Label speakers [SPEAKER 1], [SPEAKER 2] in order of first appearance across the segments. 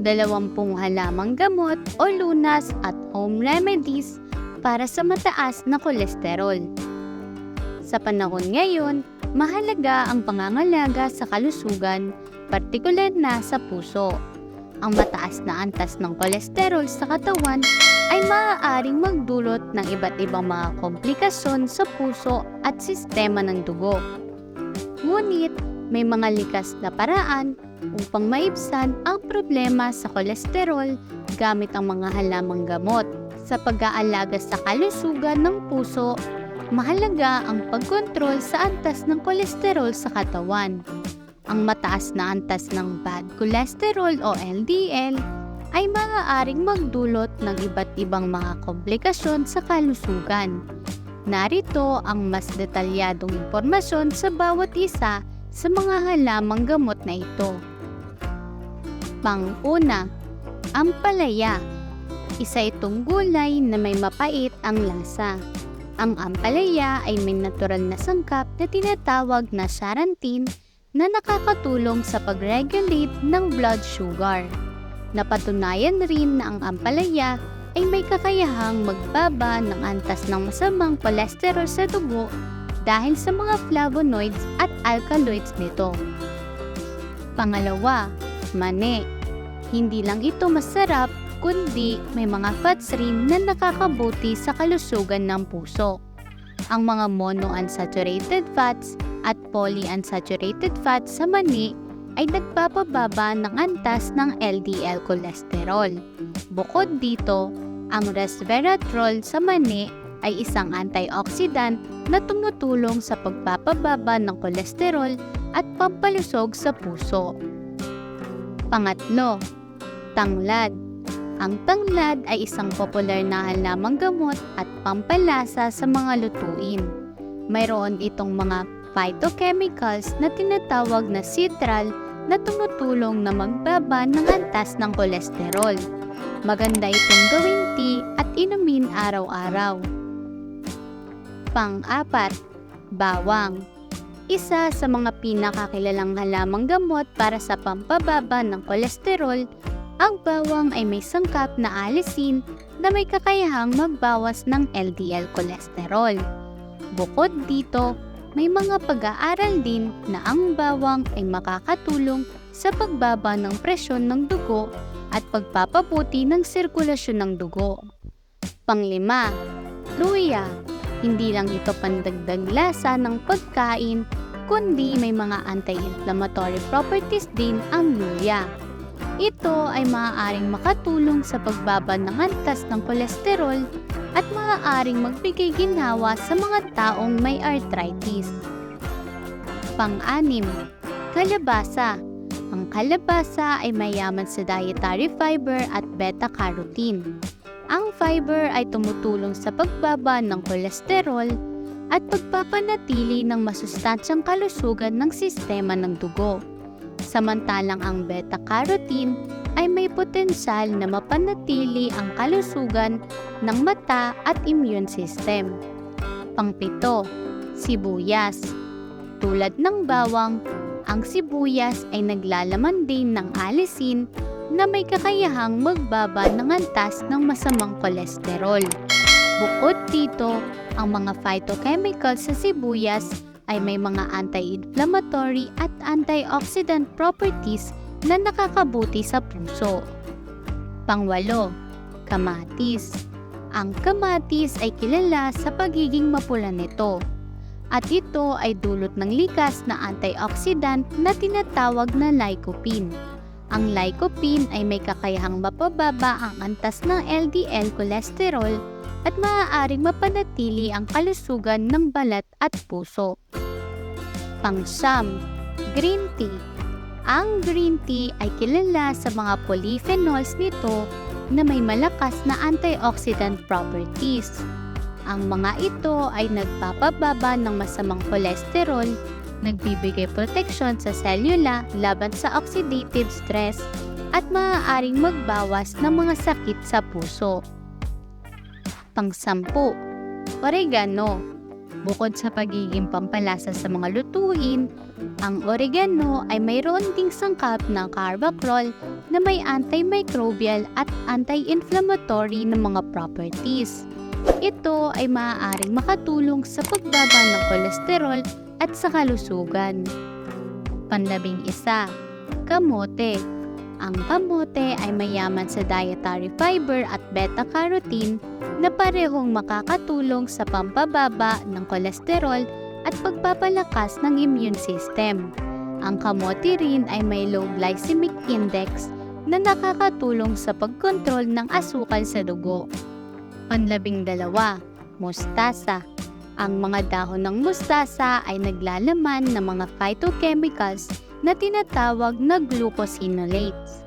[SPEAKER 1] dalawampung halamang gamot o lunas at home remedies para sa mataas na kolesterol. Sa panahon ngayon, mahalaga ang pangangalaga sa kalusugan, partikular na sa puso. Ang mataas na antas ng kolesterol sa katawan ay maaaring magdulot ng iba't ibang mga komplikasyon sa puso at sistema ng dugo. Ngunit may mga likas na paraan upang maibsan ang problema sa kolesterol gamit ang mga halamang gamot. Sa pag-aalaga sa kalusugan ng puso, mahalaga ang pagkontrol sa antas ng kolesterol sa katawan. Ang mataas na antas ng bad cholesterol o LDL ay maaaring magdulot ng iba't ibang mga komplikasyon sa kalusugan. Narito ang mas detalyadong impormasyon sa bawat isa sa mga halamang gamot na ito. Pang-una, ang palaya. Isa itong gulay na may mapait ang lasa. Ang ampalaya ay may natural na sangkap na tinatawag na sarantin na nakakatulong sa pag-regulate ng blood sugar. Napatunayan rin na ang ampalaya ay may kakayahang magbaba ng antas ng masamang kolesterol sa dugo dahil sa mga flavonoids at alkaloids nito. Pangalawa, mani. Hindi lang ito masarap, kundi may mga fats rin na nakakabuti sa kalusugan ng puso. Ang mga monounsaturated fats at polyunsaturated fats sa mani ay nagpapababa ng antas ng LDL cholesterol. Bukod dito, ang resveratrol sa mani ay isang antioxidant na tumutulong sa pagpapababa ng kolesterol at pampalusog sa puso. Pangatlo, tanglad. Ang tanglad ay isang popular na halamang gamot at pampalasa sa mga lutuin. Mayroon itong mga phytochemicals na tinatawag na citral na tumutulong na magbaba ng antas ng kolesterol. Maganda itong gawing tea at inumin araw-araw. Pang-apat, bawang. Isa sa mga pinakakilalang halamang gamot para sa pampababa ng kolesterol, ang bawang ay may sangkap na alisin na may kakayahang magbawas ng LDL cholesterol. Bukod dito, may mga pag-aaral din na ang bawang ay makakatulong sa pagbaba ng presyon ng dugo at pagpapabuti ng sirkulasyon ng dugo. Panglima, luya. Hindi lang ito pandagdag lasa ng pagkain, kundi may mga anti-inflammatory properties din ang luya. Ito ay maaaring makatulong sa pagbaba ng antas ng kolesterol at maaaring magbigay ginhawa sa mga taong may arthritis. Pang-anim, kalabasa. Ang kalabasa ay mayaman sa dietary fiber at beta-carotene. Ang fiber ay tumutulong sa pagbaba ng kolesterol at pagpapanatili ng masustansyang kalusugan ng sistema ng dugo. Samantalang ang beta-carotene ay may potensyal na mapanatili ang kalusugan ng mata at immune system. Pangpito, sibuyas. Tulad ng bawang, ang sibuyas ay naglalaman din ng alisin na may kakayahang magbaba ng antas ng masamang kolesterol. Bukod dito, ang mga phytochemicals sa sibuyas ay may mga anti-inflammatory at antioxidant properties na nakakabuti sa puso. Pangwalo, kamatis. Ang kamatis ay kilala sa pagiging mapula nito at ito ay dulot ng likas na antioxidant na tinatawag na lycopene. Ang lycopene ay may kakayahang mapababa ang antas ng LDL cholesterol at maaaring mapanatili ang kalusugan ng balat at puso. Pangsyam, green tea. Ang green tea ay kilala sa mga polyphenols nito na may malakas na antioxidant properties. Ang mga ito ay nagpapababa ng masamang kolesterol, nagbibigay proteksyon sa selula laban sa oxidative stress at maaaring magbawas ng mga sakit sa puso. Pangsampu, oregano. Bukod sa pagiging pampalasa sa mga lutuin, Ang oregano ay mayroon ding sangkap ng carbacril na may antimicrobial at anti-inflammatory na mga properties. Ito ay maaaring makatulong sa pagbaba ng kolesterol at sa kalusugan. Panlabing isa, kamote. Ang kamote ay mayaman sa dietary fiber at beta-carotene na parehong makakatulong sa pampababa ng kolesterol at pagpapalakas ng immune system. Ang kamote rin ay may low glycemic index na nakakatulong sa pagkontrol ng asukal sa dugo. Panlabing dalawa, mustasa. Ang mga dahon ng mustasa ay naglalaman ng mga phytochemicals na tinatawag na glucosinolates.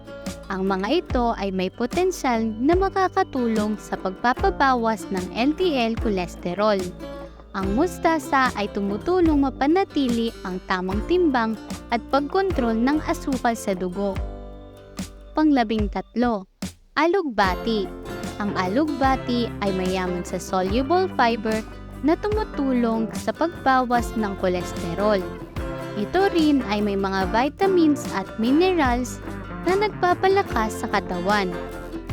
[SPEAKER 1] Ang mga ito ay may potensyal na makakatulong sa pagpapabawas ng LDL cholesterol. Ang mustasa ay tumutulong mapanatili ang tamang timbang at pagkontrol ng asukal sa dugo. Panglabing tatlo, alugbati. Ang alugbati ay mayaman sa soluble fiber na tumutulong sa pagbawas ng kolesterol. Ito rin ay may mga vitamins at minerals na nagpapalakas sa katawan.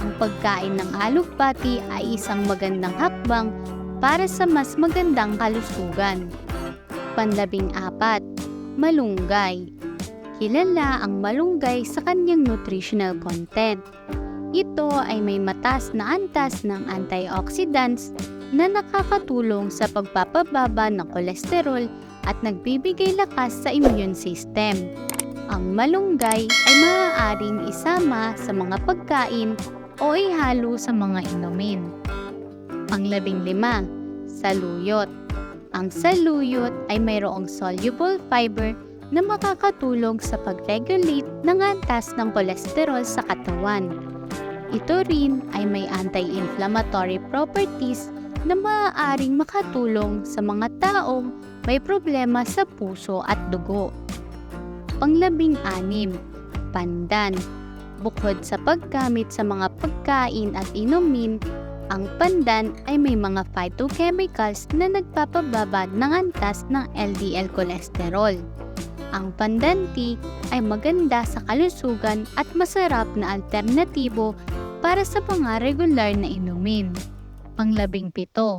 [SPEAKER 1] Ang pagkain ng alugbati ay isang magandang hakbang para sa mas magandang kalusugan. Panlabing apat, malunggay. Kilala ang malunggay sa kanyang nutritional content. Ito ay may matas na antas ng antioxidants na nakakatulong sa pagpapababa ng kolesterol at nagbibigay lakas sa immune system. Ang malunggay ay maaaring isama sa mga pagkain o ihalo sa mga inumin. Panglabing lima, saluyot. Ang saluyot ay mayroong soluble fiber na makakatulong sa pag-regulate ng antas ng kolesterol sa katawan. Ito rin ay may anti-inflammatory properties na maaaring makatulong sa mga taong may problema sa puso at dugo. Panglabing anim, pandan. Bukod sa paggamit sa mga pagkain at inumin, ang pandan ay may mga phytochemicals na nagpapababa ng antas ng LDL cholesterol. Ang pandan tea ay maganda sa kalusugan at masarap na alternatibo para sa mga regular na inumin. Panglabing pito,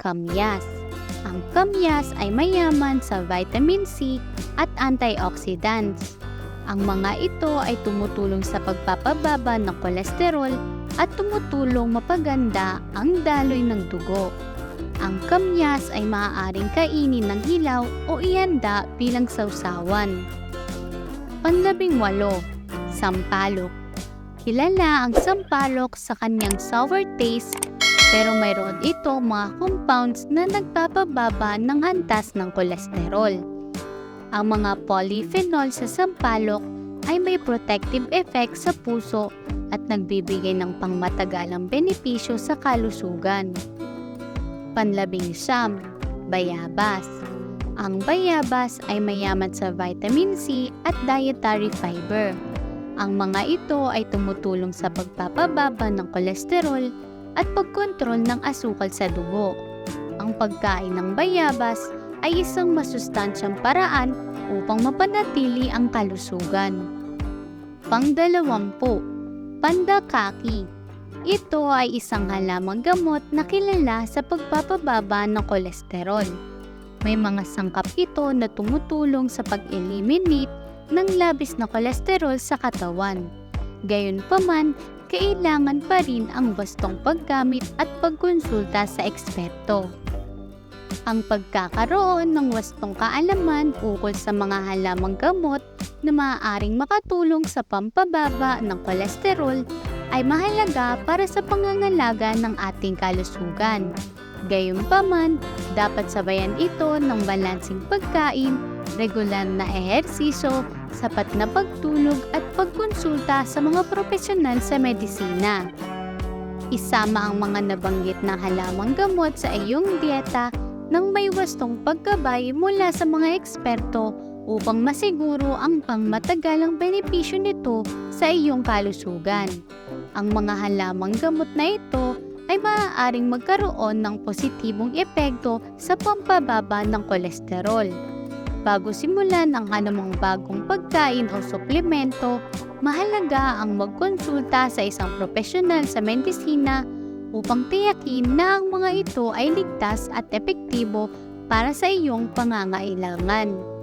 [SPEAKER 1] kamyas. Ang kamyas ay mayaman sa vitamin C at antioxidants. Ang mga ito ay tumutulong sa pagpapababa ng kolesterol at tumutulong mapaganda ang daloy ng dugo. Ang kamyas ay maaaring kainin ng hilaw o ihanda bilang sausawan. Panlabing walo, sampalok. Kilala ang sampalok sa kanyang sour taste pero mayroon ito mga compounds na nagpapababa ng antas ng kolesterol. Ang mga polyphenol sa sampalok ay may protective effect sa puso at nagbibigay ng pangmatagalang benepisyo sa kalusugan. Panlabing siyam, bayabas. Ang bayabas ay mayaman sa vitamin C at dietary fiber. Ang mga ito ay tumutulong sa pagpapababa ng kolesterol at pagkontrol ng asukal sa dugo. Ang pagkain ng bayabas ay isang masustansyang paraan upang mapanatili ang kalusugan. Pangdalawampu, pandakaki. Ito ay isang halamang gamot na kilala sa pagpapababa ng kolesterol. May mga sangkap ito na tumutulong sa pag-eliminate ng labis na kolesterol sa katawan. Gayunpaman, kailangan pa rin ang wastong paggamit at pagkonsulta sa eksperto. Ang pagkakaroon ng wastong kaalaman ukol sa mga halamang gamot na maaaring makatulong sa pampababa ng kolesterol ay mahalaga para sa pangangalaga ng ating kalusugan. Gayunpaman, dapat sabayan ito ng balansing pagkain, regular na ehersisyo, sapat na pagtulog at pagkonsulta sa mga profesional sa medisina. Isama ang mga nabanggit na halamang gamot sa iyong dieta nang may wastong paggabay mula sa mga eksperto upang masiguro ang pangmatagalang benepisyo nito sa iyong kalusugan. Ang mga halamang gamot na ito ay maaaring magkaroon ng positibong epekto sa pampababa ng kolesterol. Bago simulan ang anumang bagong pagkain o suplemento, mahalaga ang magkonsulta sa isang profesional sa medisina upang tiyakin na ang mga ito ay ligtas at epektibo para sa iyong pangangailangan.